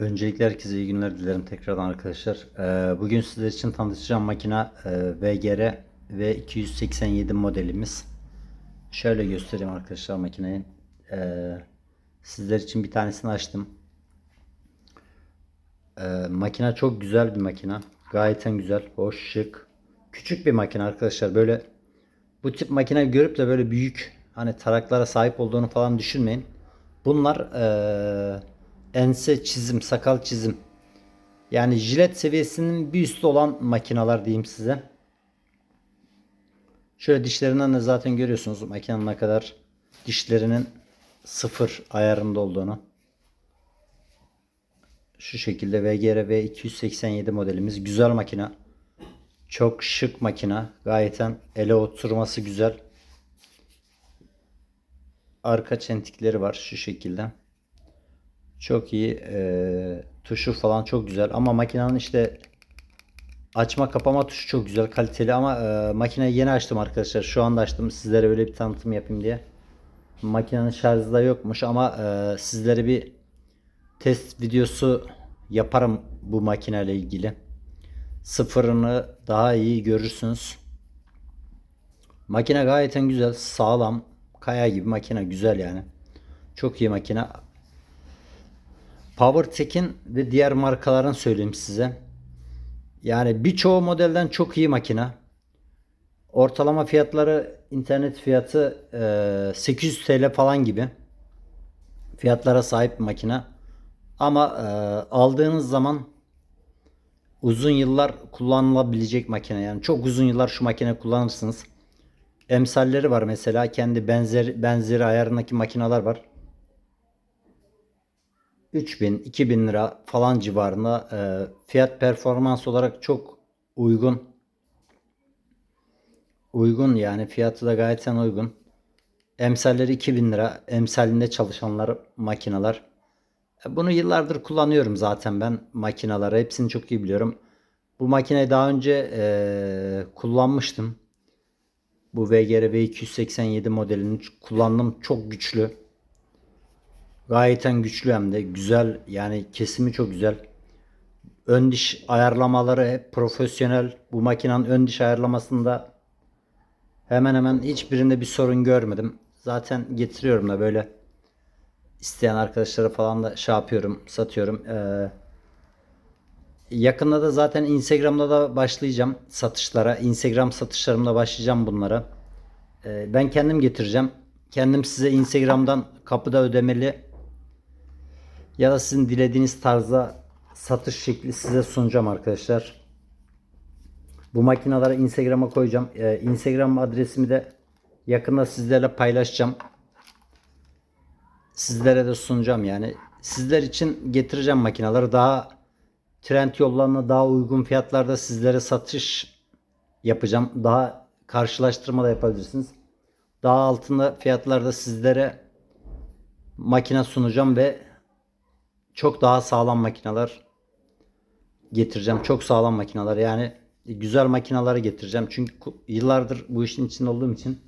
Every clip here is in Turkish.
Öncelikle herkese iyi günler dilerim tekrardan arkadaşlar. Ee, Bugün sizler için tanıtacağım makina e, VGR V287 modelimiz. Şöyle göstereyim arkadaşlar makineyi. Ee, Sizler için bir tanesini açtım. Ee, Makine çok güzel bir makina. Gayet güzel, hoş, şık. Küçük bir makine arkadaşlar. Böyle bu tip makine görüp de böyle büyük hani taraklara sahip olduğunu falan düşünmeyin. Bunlar eee, ense çizim, sakal çizim. Yani jilet seviyesinin bir üstü olan makineler diyeyim size. Şöyle dişlerinden de zaten görüyorsunuz makinenin ne kadar dişlerinin sıfır ayarında olduğunu. Şu şekilde VGR V287 modelimiz. Güzel makine. Çok şık makine. Gayeten ele oturması güzel. Arka çentikleri var şu şekilde. Çok iyi. eee, tuşu falan çok güzel. Ama makinenin işte açma kapama tuşu çok güzel. Kaliteli ama eee makineyi yeni açtım arkadaşlar. Şu anda açtım. Sizlere öyle bir tanıtım yapayım diye. Makinenin şarjı da yokmuş ama eee, sizlere bir test videosu yaparım bu makineyle ilgili. Sıfırını daha iyi görürsünüz. Makine gayeten güzel, sağlam, kaya gibi makine güzel yani. Çok iyi makine. PowerTech'in ve diğer markaların söyleyeyim size. Yani birçoğu modelden çok iyi makine. Ortalama fiyatları internet fiyatı eee, 800 TL falan gibi. Fiyatlara sahip bir makine. Ama eee, aldığınız zaman uzun yıllar kullanılabilecek makine. Yani çok uzun yıllar şu makine kullanırsınız. Emsalleri var mesela. Kendi benzer benzeri ayarındaki makineler var. 3000 2000 lira falan civarında e, fiyat performans olarak çok uygun. Uygun yani fiyatı da gayet uygun. Emsalleri 2000 lira. Emsalinde çalışanlar makineler. E, Bunu yıllardır kullanıyorum zaten ben makinaları. Hepsini çok iyi biliyorum. Bu makineyi daha önce e, kullanmıştım. Bu VGR V287 modelini kullandım. Çok güçlü. Gayeten güçlü hem de güzel yani kesimi çok güzel. Ön diş ayarlamaları hep profesyonel. Bu makinenin ön diş ayarlamasında hemen hemen hiçbirinde bir sorun görmedim. Zaten getiriyorum da böyle isteyen arkadaşlara falan da şey yapıyorum, satıyorum. Ee, yakında da zaten Instagram'da da başlayacağım satışlara. Instagram satışlarımda başlayacağım bunlara. Ee, ben kendim getireceğim. Kendim size Instagram'dan kapıda ödemeli ya da sizin dilediğiniz tarzda satış şekli size sunacağım arkadaşlar. Bu makineleri Instagram'a koyacağım. Ee, Instagram adresimi de yakında sizlerle paylaşacağım. Sizlere de sunacağım yani. Sizler için getireceğim makineleri daha trend yollarına daha uygun fiyatlarda sizlere satış yapacağım. Daha karşılaştırma da yapabilirsiniz. Daha altında fiyatlarda sizlere makine sunacağım ve çok daha sağlam makineler getireceğim. Çok sağlam makineler yani güzel makineleri getireceğim. Çünkü yıllardır bu işin içinde olduğum için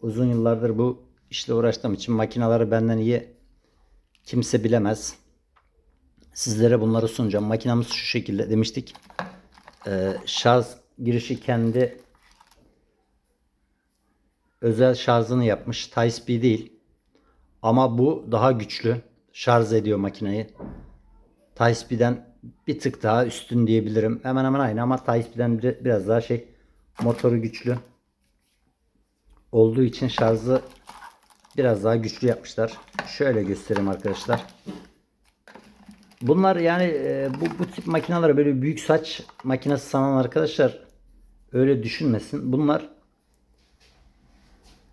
uzun yıllardır bu işle uğraştığım için makineleri benden iyi kimse bilemez. Sizlere bunları sunacağım. Makinamız şu şekilde demiştik. Ee, şarj girişi kendi özel şarjını yapmış. Type-B değil. Ama bu daha güçlü. Şarj ediyor makineyi. Type-B'den bir tık daha üstün diyebilirim. Hemen hemen aynı ama Type-B'den bir- biraz daha şey motoru güçlü olduğu için şarjı biraz daha güçlü yapmışlar. Şöyle göstereyim arkadaşlar. Bunlar yani e, bu, bu tip makineler böyle büyük saç makinesi sanan arkadaşlar öyle düşünmesin. Bunlar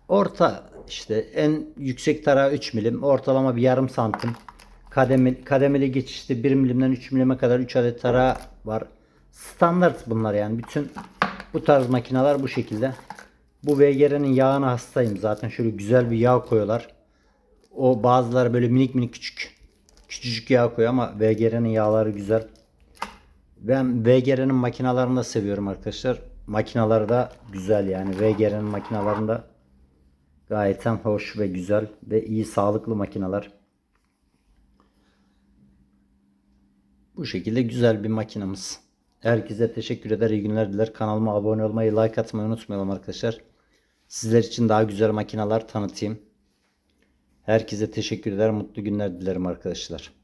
orta işte en yüksek tarağı 3 milim ortalama bir yarım santim kademeli, kademeli geçişte 1 milimden 3 milime kadar 3 adet tarağı var. Standart bunlar yani bütün bu tarz makineler bu şekilde. Bu VGR'nin yağına hastayım zaten şöyle güzel bir yağ koyuyorlar. O bazıları böyle minik minik küçük küçücük yağ koyuyor ama VGR'nin yağları güzel. Ben VGR'nin makinalarını da seviyorum arkadaşlar. Makinaları da güzel yani VGR'nin makinalarında gayet hem hoş ve güzel ve iyi sağlıklı makineler. Bu şekilde güzel bir makinamız. Herkese teşekkür eder. iyi günler diler. Kanalıma abone olmayı, like atmayı unutmayalım arkadaşlar. Sizler için daha güzel makineler tanıtayım. Herkese teşekkür eder. Mutlu günler dilerim arkadaşlar.